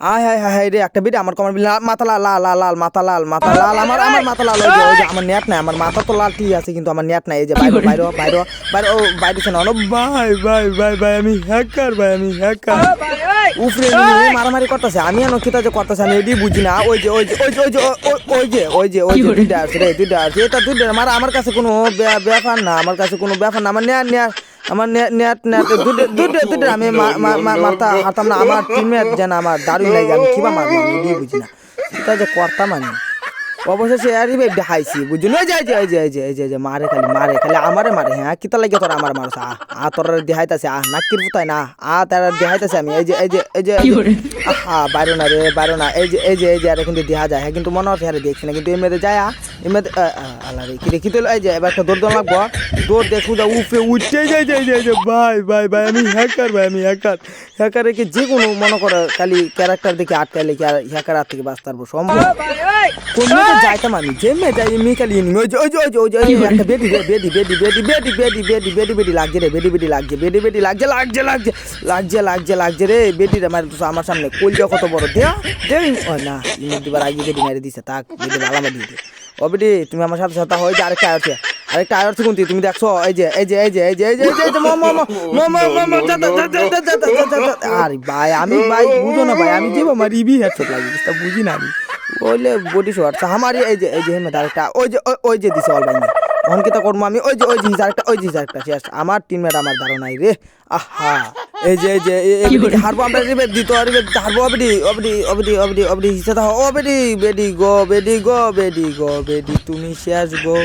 আয় হায় হায় রে একটা বেটি আমার কমার মাথা লাল লাল লাল লাল মাথা লাল মাথা লাল। আমার আমার মাথা লাল ওই যে ওই যে আমার নেট নাই আমার মাথা তো লাল ঠিক আছে কিন্তু আমার নেট নাই এই যে বাইরে বাইরে বাইরে বাইরে ও বাইরে শোনা ও ভাই ভাই ভাই ভাই আমি হ্যাকার ভাই আমি হ্যাকার উফরে মারামারি করতেছে। আমি এনো কিতা যে করতেছে আমি এডি বুঝি না। ওই যে ওই যে ওই যে ওই যে ওই যে ওই যে ওই যে দুইটা আছে রে দুইটা আছে। এটা দুইটা আমার আমার কাছে কোনো ব্যাপার না আমার কাছে কোনো ব্যাপার না। আমার নেট নেট আমার নেট নেট দুইটা দুইটা আমি মা- মা- মা- হাতাম না আমার টিমমেট যেন আমার দারুণ লাগে আমি কিবা মারবো আমি এডি বুঝি না এটা যে করতাম আমি অবশেষে আরে ভাই দেখাইছি বুঝলি যে এই যে যে এই যে যে যে মারে খালি মারে খালি আমারে মারে হ্যাঁ কিতা লাগে তোর আমার মারছ আ আ তোর দেখাইতাছে আ নাকির ফুতাই না আ তার দেখাইতাছে আমি এই যে এই যে এই যে আহা বাইরো না রে বাইরো না এই যে এই যে এই যে আরে কিন্তু দেখা যায় হ্যাঁ কিন্তু মনে হচ্ছে আরে দেখছি না কিন্তু এমনিতে যায় আল্লাহ রে তো এই যে এবার একটা দৌড় দৌড় লাগবো দৌড় দেখু যা উফে যাই যাই যাই ভাই ভাই ভাই আমি হ্যাকার ভাই আমি হ্যাকার হ্যাকারে কি যে কোনো মনে করো খালি ক্যারেক্টার দেখে আটকাইলে কি আর হ্যাকার হাত থেকে বাঁচতে পারব? সম্ভব? কোনটা যাইতাম আমি যেমনি যাই এমনি খালি এমনি ওই যে ওই যে ওই যে ওই যে ওই যে একটা বেডি বেডি বেডি বেডি বেডি বেডি বেডি বেডি বেডি লাগছে রে বেডি বেডি লাগছে বেডি বেডি লাগছে লাগছে লাগছে লাগছে লাগছে লাগছে রে বেডি রে মারে তো আমার সামনে। কলজা কত বড় দে দে না ইনি দিবার আগে বেডি মেরে দিছে তাক বেডি ভালো মারি দিয়ে। ও বিটি, তুমি আমার সাথে সাথে হয়েছে আরেকটা আয়রছে আরেকটা আছে কোনটি তুমি দেখছ? এই যে এই যে এই যে এই যে এই যে এই যে আরে ভাই, আমি ভাই বুঝো না ভাই, আমি যাব আমার ইবি হেডশট লাগি বুঝতে বুঝি না আমি। বলে বডি শট আচ্ছা, আমার এই যে এই যে হেমে আরেকটা, ওই যে ওই যে দিছে অল বাইন্ডে অঙ্কিতা করব আমি? ওই যে ওই যে আরেকটা, ওই যে আরেকটা শেষ আমার টিমমেট আমার ধারণা নাই রে। আহা। এই যে এই যে এবিডি হারবো আমরা রিবে দিত রিবে হারবো অবডি অবডি অবডি অবডি অবডি হিসেবে দাও বেডি বেডি গো বেডি গো বেডি গো বেডি তুমি শেষ গো।